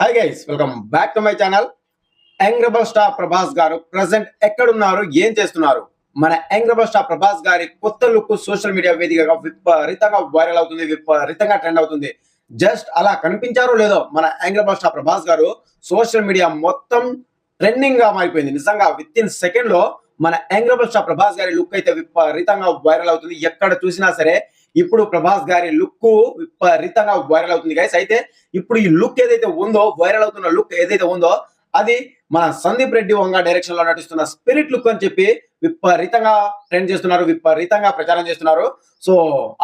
Hi guys welcome back to my channel young rebel star Prabhas garu present ఎక్కడున్నారు ఏం చేస్తున్నారు? మన young rebel star Prabhas గారి కొత్త లుక్ సోషల్ మీడియా వేదికగా విపరీతంగా వైరల్ అవుతుంది విపరీతంగా ట్రెండ్ అవుతుంది. జస్ట్ అలా కనిపించారో లేదో మన యంగ్ రెబల్ స్టార్ ప్రభాస్ గారు సోషల్ మీడియా మొత్తం ట్రెండింగ్గా మారిపోయింది. నిజంగా విత్ ఇన్ సెకండ్లో మన యంగ్ రెబల్ స్టార్ ప్రభాస్ గారి లుక్ అయితే విపరీతంగా వైరల్ అవుతుంది. ఎక్కడ చూసినా సరే ఇప్పుడు ప్రభాస్ గారి లుక్ విపరీతంగా వైరల్ అవుతుంది గైస్ అయితే ఇప్పుడు ఈ లుక్ ఏదైతే ఉందో వైరల్ అవుతున్న లుక్ ఏదైతే ఉందో అది మన సందీప్ రెడ్డి వంగ డైరెక్షన్లో నటిస్తున్న స్పిరిట్ లుక్ అని చెప్పి విపరీతంగా ట్రెండ్ చేస్తున్నారు విపరీతంగా ప్రచారం చేస్తున్నారు. సో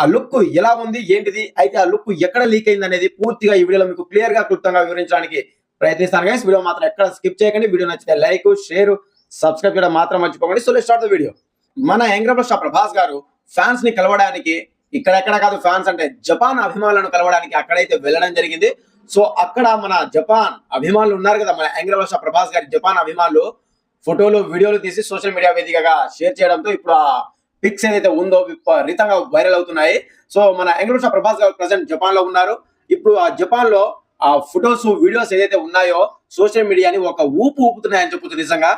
ఆ లుక్ ఎలా ఉంది ఏంటిది? అయితే ఆ లుక్ ఎక్కడ లీక్ అయింది అనేది పూర్తిగా ఈ వీడియోలో మీకు క్లియర్గా క్లుప్తంగా వివరించడానికి ప్రయత్నిస్తాను గైస్ వీడియో మాత్రం ఎక్కడ స్కిప్ చేయకండి. వీడియో నచ్చితే లైక్ షేర్ సబ్స్క్రైబ్ చేయడం మాత్రం మర్చిపోకండి. So let start the video మన యంగ్రబల్ స్టార్ ప్రభాస్ గారు ఫ్యాన్స్ని కలవడానికి ఇక్కడెక్కడ కాదు ఫ్యాన్స్ అంటే జపాన్ అభిమానులను కలవడానికి అక్కడైతే వెళ్ళడం జరిగింది. సో అక్కడ మన జపాన్ అభిమానులు ఉన్నారు కదా మన యంగ్రబల్ భాష ప్రభాస్ గారి జపాన్ అభిమానులు ఫోటోలు వీడియోలు తీసి సోషల్ మీడియా వేదికగా షేర్ చేయడంతో ఇప్పుడు ఆ పిక్స్ ఏదైతే ఉందో విపరీతంగా వైరల్ అవుతున్నాయి. సో మన యాంగ్రభాష ప్రభాస్ గారు ప్రజెంట్ జపాన్లో ఉన్నారు. ఇప్పుడు ఆ జపాన్లో ఆ ఫొటోస్ వీడియోస్ ఏదైతే ఉన్నాయో సోషల్ మీడియాని ఒక ఊపు ఊపుతున్నాయని చెప్పుతుంది నిజంగా.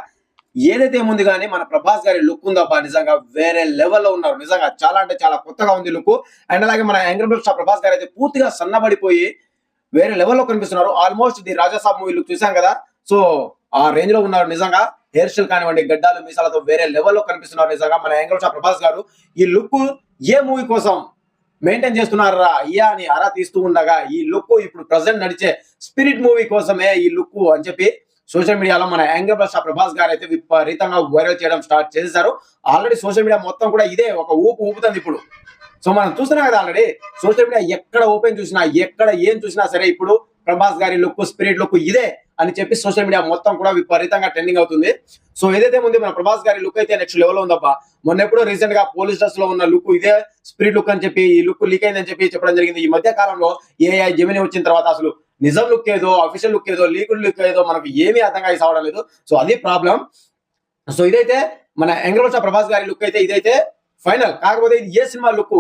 ఏదైతే ఉంది కానీ మన ప్రభాస్ గారి లుక్ ఉందబ్బా నిజంగా వేరే లెవెల్లో ఉన్నారు. నిజంగా చాలా అంటే చాలా కొత్తగా ఉంది లుక్. అండ్ అలాగే మన యంగ్రబల్ స్టార్ ప్రభాస్ గారు అయితే పూర్తిగా సన్నబడిపోయి వేరే లెవెల్లో కనిపిస్తున్నారు. Almost the Rajasaab movie look చూసాం కదా? సో ఆ రేంజ్లో ఉన్నారు నిజంగా. హెయిర్ స్టైల్ కానివ్వండి గడ్డాలు మీసాలతో వేరే లెవెల్లో కనిపిస్తున్నారు నిజంగా మన యంగ్రబల్ స్టార్ ప్రభాస్ గారు. ఈ లుక్ ఏ మూవీ కోసం మెయింటైన్ చేస్తున్నారా? అయ్యా అని అరా తీస్తూ ఉండగా ఈ లుక్ ఇప్పుడు ప్రజెంట్ నడిచే స్పిరిట్ మూవీ కోసమే ఈ లుక్ అని చెప్పి సోషల్ మీడియాలో మన యాంగర్ బస్ ప్రభాస్ గారు అయితే విపరీతంగా వైరల్ చేయడం స్టార్ట్ చేశారు ఆల్రెడీ సోషల్ మీడియా మొత్తం కూడా ఇదే ఒక ఊపు ఊపుతుంది ఇప్పుడు. సో మనం చూస్తున్నాం కదా ఆల్రెడీ సోషల్ మీడియా ఎక్కడ ఓపెన్ చూసినా ఎక్కడ ఏం చూసినా సరే ఇప్పుడు ప్రభాస్ గారి లుక్ స్పిరిట్ లుక్ ఇదే అని చెప్పి సోషల్ మీడియా మొత్తం కూడా విపరీతంగా ట్రెండింగ్ అవుతుంది. సో ఏదైతే ముందు మన ప్రభాస్ గారి లుక్ అయితే నెక్స్ట్ లెవెల్ ఉందబ్బా మొన్న ఎప్పుడు రీసెంట్గా పోలీస్ డ్రెస్లో ఉన్న లుక్ ఇదే స్పిరిట్ లుక్ అని చెప్పి ఈ లుక్ లీక్ అయిందని చెప్పి చెప్పడం జరిగింది. ఈ మధ్య కాలంలో ఏఐ జమిని వచ్చిన తర్వాత అసలు నిజం లుక్ ఏదో అఫీషియల్ లుక్ ఏదో లీకుడ్ లుక్ ఏదో మనకు ఏమీ అర్థం కాసి అవడం లేదు. సో అది ప్రాబ్లం సో ఇదైతే మన ఎంగ్రవల్సా ప్రభాస్ గారి లుక్ అయితే ఇదైతే ఫైనల్ కాకపోతే ఇది ఏ సినిమా లుక్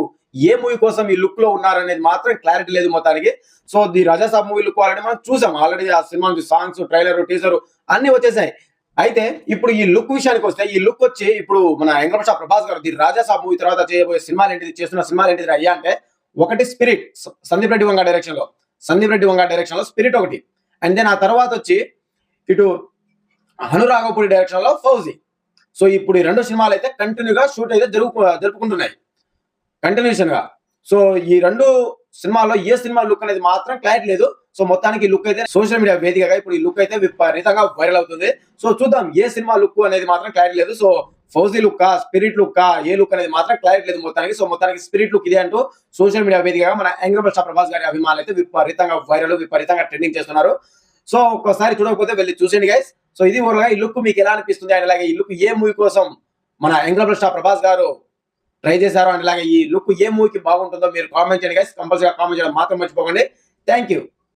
ఏ మూవీ కోసం ఈ లుక్లో ఉన్నారనేది మాత్రం క్లారిటీ లేదు మొత్తానికి. So the Rajasaab movie look already మనం చూసాం. ఆల్రెడీ ఆ సినిమా సాంగ్స్ ట్రైలర్ టీజర్ అన్ని వచ్చేసాయి. అయితే ఇప్పుడు ఈ లుక్ విషయానికి వస్తే ఈ లుక్ వచ్చి ఇప్పుడు మన ఎంగ్రవల్సా ప్రభాస్ గారు ది రాజాసాబ్ మూవీ తర్వాత చేయబోయే సినిమాలు ఏంటిది చేస్తున్న సినిమాలు ఏంటిది అయ్యా అంటే ఒకటి స్పిరిట్ సందీప్ రెడ్డి వంగ డైరెక్షన్లో. సందీప్ రెడ్డి వంగ డైరెక్షన్లో స్పిరిట్ ఒకటి. అండ్ దెన్ ఆ తర్వాత వచ్చి ఇటు హనురాఘపూడి డైరెక్షన్లో ఫౌజీ సో ఇప్పుడు ఈ రెండు సినిమాలు అయితే కంటిన్యూగా షూట్ అయితే జరుపు జరుపుకుంటున్నాయి. కంటిన్యూషన్గా సో ఈ రెండు సినిమాల్లో ఏ సినిమా లుక్ అనేది మాత్రం క్లారిటీ లేదు. సో మొత్తానికి లుక్ అయితే సోషల్ మీడియా వేదికగా ఇప్పుడు ఈ లుక్ అయితే విపరీతంగా వైరల్ అవుతుంది. సో చూద్దాం ఏ సినిమా లుక్ అనేది మాత్రం క్లారిటీ లేదు. So Fauji look spirit look ఏ లుక్ అనేది మాత్రం క్లారిటీ లేదు మొత్తానికి. సో మొత్తానికి స్పిరిట్ లుక్ ఇదే అంటూ సోషల్ మీడియా వేదికగా మన యంగ్రబల్ స్టార్ ప్రభాస్ గారి అభిమానులు అయితే విపరీతంగా వైరల్ విపరీతంగా ట్రెండింగ్ చేస్తున్నారు. సో ఒక్కసారి చూడకపోతే వెళ్ళి చూసేయండి గైస్ సో ఇది ఓవరాల్గా ఈ లుక్ మీకు ఎలా అనిపిస్తుంది అండ్ అలాగే ఈ లుక్ ఏ మూవీ కోసం మన యంగ్రబల్ స్టార్ ప్రభాస్ గారు ట్రై చేశారు అండ్ అలాగే ఈ లుక్ ఏ మూవీకి బాగుంటుందో మీరు కామెంట్ చేయండి గైస్ కంపల్సరీగా కామెంట్ చేయడం మాత్రం మర్చిపోకండి. Thank you